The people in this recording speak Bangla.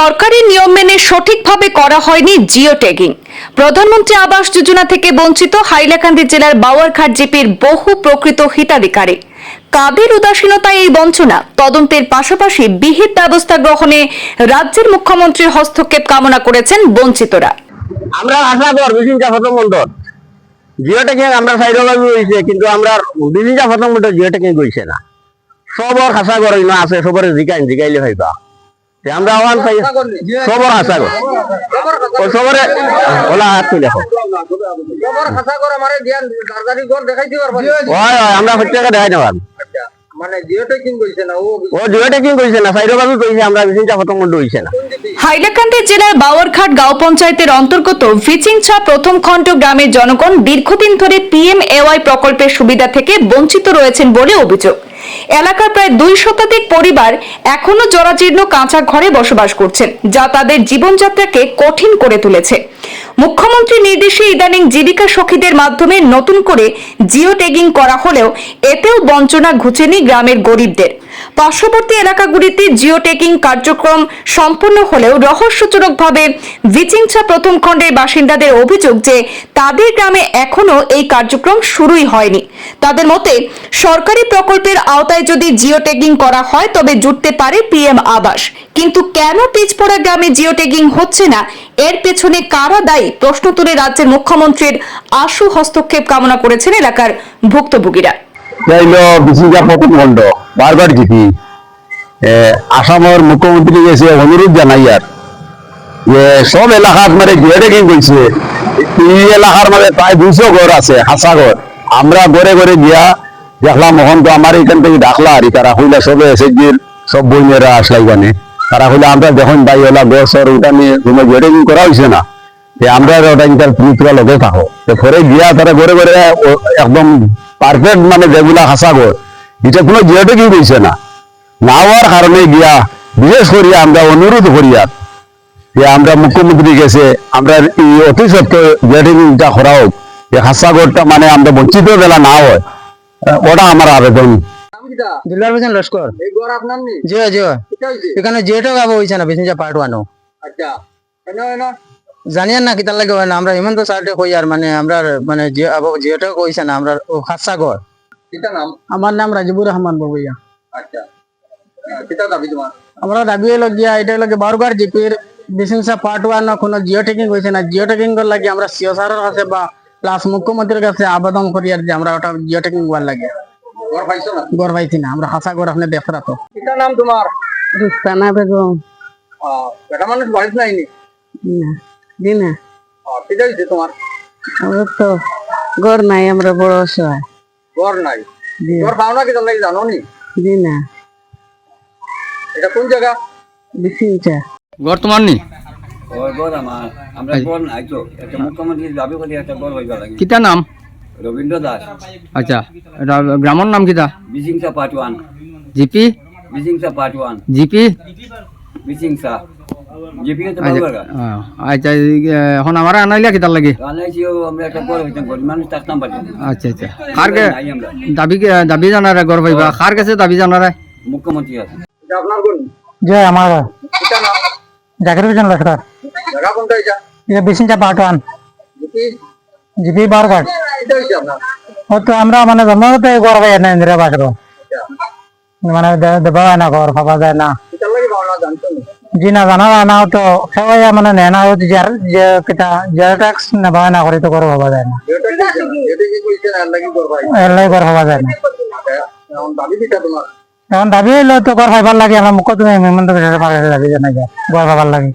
সরকারি নিয়ম মেনে সঠিকভাবে করা হয়নি জিও ট্যাগিং। প্রধানমন্ত্রী আবাস যোজনা থেকে বঞ্চিত হাইলাকান্দি জেলার বাওয়ারঘাট জিপির বহু প্রকৃত হিতাধিকারী। কাদের উদাসীনতায় এই বঞ্চনা? তদন্তের পাশাপাশি বিহিত ব্যবস্থা গ্রহণে রাজ্যের মুখ্যমন্ত্রীর হস্তক্ষেপ কামনা করেছেন বঞ্চিতরা। আমরা আশা কর বিচিন্তা প্রথম মন্ডল জিও টেকিং আমরা কিন্তু আমরা বিচিন্তা প্রথম মন্ডল জিও টেকিং গইছে না। সবর কর আছে, সবরে জিকাইন জিকাইলে হইবা। আমরা আওয়ান চাই সবর আশা কর। ও সবরে ওলা হাত তুলে দেখো। খবর খাসা করে আমারে জ্ঞান সরকারি ঘর দেখাইতে পারবা ওই ওই আমরা প্রত্যেকে দেখাই নেওয়ার মানে জিওটা কিন কইছে না ও ও জিও টেকিং কইছে না সাইডে বাবু কইছে আমরা বিচিন্তা প্রথম মন্ডল হইছে না। হাইলাকান্দি জেলার বাওয়ারঘাট গাঁও পঞ্চায়েতের অন্তর্গত ফিচিংছা প্রথম খণ্ড গ্রামের জনগণ দীর্ঘদিন ধরে পিএম এওয়াই প্রকল্পের সুবিধা থেকে বঞ্চিত রয়েছেন বলে অভিযোগ। এলাকার প্রায় দুই শতাধিক পরিবার এখনও জরাজীর্ণ কাঁচা ঘরে বসবাস করছেন, যা তাদের জীবনযাত্রাকে কঠিন করে তুলেছে। মুখ্যমন্ত্রী নির্দেশে ইদানিং জীবিকা সখীদের মাধ্যমে নতুন করে জিও ট্যাগিং করা হলেও এতেও বঞ্চনা ঘুচেনি গ্রামের গরিবদের। পার্শ্ববর্তী এলাকাগুলিতে জিও ট্যাগিং কার্যক্রম সম্পন্ন হলেও রহস্যজনকভাবে ভিচিংছা প্রথম খণ্ডের বাসিন্দাদের অভিযোগ যে তাদের গ্রামে এখনও এই কার্যক্রম শুরুই হয়নি। তাদের মতে, সরকারি প্রকল্পের আওতায় যদি জিও ট্যাগিং করা হয় তবে জুটতে পারে পিএম আবাস। কিন্তু কেন পিচপড়া গ্রামে জিও ট্যাগিং হচ্ছে না? এর পেছনে কারা দায়ী? প্রশ্ন তুলে রাজ্যের মুখ্যমন্ত্রীর আশু হস্তক্ষেপ কামনা করেছেন এলাকার ভুক্তভোগীরা। বারবার জিপি। আসামের মুখ্যমন্ত্রী গেছে অনুরোধ জানাই আর। যে, সব এলাকাত মানে জিও টেকিং করছে এই এলাকার মানে প্রায় দুইশো ঘর আছে, হাসা ঘর। আমরা ঘরে ঘরে গিয়া দেখলাম মোহন তো আমার এখান থেকে ডাকলা, আর তারা হইলা সবে এসএসজির সব বইনেরা আসলা এখানে তারা হইলে আমরা যখন বাই ঘর সর ওটা নিয়ে জিও টেকিং করা হয়েছে না, যে আমরা ওটা ইন্টার পুলিশরা লগে থাকো। তো পরে গিয়া তারা ঘরে ঘরে একদম পারফেক্ট মানে যেগুলা হাসা ঘর, এটা কোনো জিও টেকিং কইছে না। না হওয়ার কারণে গিয়া বিশেষ করিয়া আমরা অনুরোধ করিয়া যে আমরা মুখ্যমন্ত্রী গেছে, আমরা এই অতি সত্ত্বেও জেডিংটা করা হোক এই হাসা ঘরটা মানে আমরা বঞ্চিত বেলা না হয় ওটা আমার আবেদন। কিটা দিলবার হোসেন লস্কর। এই ঘর আপনার নি জি জি কিটা হইছে এখানে যেটা গাবো হইছে না বিসিনজা পার্ট ওয়ানও আচ্ছা। এনো এনো জানিয়ান না কিতার লাগে হয় না আমরা হিমন্ত সার্টে কই আর মানে আমরা মানে যে আবো যেটা কইছে না আমরা ও খাসা ঘর। কিটা নাম? আমার নাম রাজিবুর রহমান ববইয়া আচ্ছা। আহ, কিটা দাবি তোমার? আমরা দাবি হলো গিয়া এটা লাগে বারবার জিপির বিসিনসা পার্ট ওয়ান কোনো জিও টেকিং হইছে না। জিও টেকিং কর লাগে আমরা সিও স্যারের কাছে বা প্লাস মুখ্যমন্ত্রীর কাছে আবেদন করি আর যে আমরা ওটা জিও টেকিং করার লাগে। ঘর পাইছো না গড় পাইছি না? আমরা হাসা ঘর আপনি দেখরা তো। কিটা নাম তোমার? রুস্তানা বেগম। বেটা মানুষ বাড়িতে নাইনি কিটা হইছে তোমার? আমরা তো গড় নাই আমরা বড় অসহায়। ঘর নাই? ঘর পাও না কিটা লাগে জানো নি? দিনা। এটা কোন জায়গা? বিসিনচা। ঘর তোমার নি? ওই বল আমার। আমরা বল নাই তো। একটা মুখ্যমন্ত্রী দাবি করি একটা বল হইবা লাগে। কিতা নাম? রবীন্দ্র দাস আচ্ছা এটা গ্রামের নাম কিতা Bichingsa part one GP? Bichingsa part one GP? Bichingsa GP তো আচ্ছা বাবুরা আহ, আচ্ছা এই, আহ, এখন আমার আনাইলা কিতার লাগে? রানাইছি আমরা একটা বল হইতাম গরিব মানুষ থাকতাম পারি আচ্ছা আচ্ছা। কার কে নাই আমরা। দাবি কে- দাবি জানারে ঘর পাইবা কার কাছে দাবি জানারে? মুখ্যমন্ত্রী আছে। এটা আপনার কোন? যে আমার কিটা নাম জাকির হোসেন লস্কর। জায়গা কোনটা এটা? এটা Bisincha part one GP? GP Barghat. কিটা হইছে আপনার? ও তো আমরা মানে জন্মতে ঘর পাই না ইন্দিরা বাস মানে দে- হয় না ঘর পাওয়া যায় না। জি না জানা না তো সবাই মানে নেয় না কিতা যে ট্যাক্স নেওয়া না করে তো ঘর পাওয়া যায় না। লাগি ঘর পাওয়া যায় না। এখন দাবি হইল তো ঘর পাইবার লাগে আমার মুখ তুমি দাবি জানাই যায় ঘর পাবার লাগে।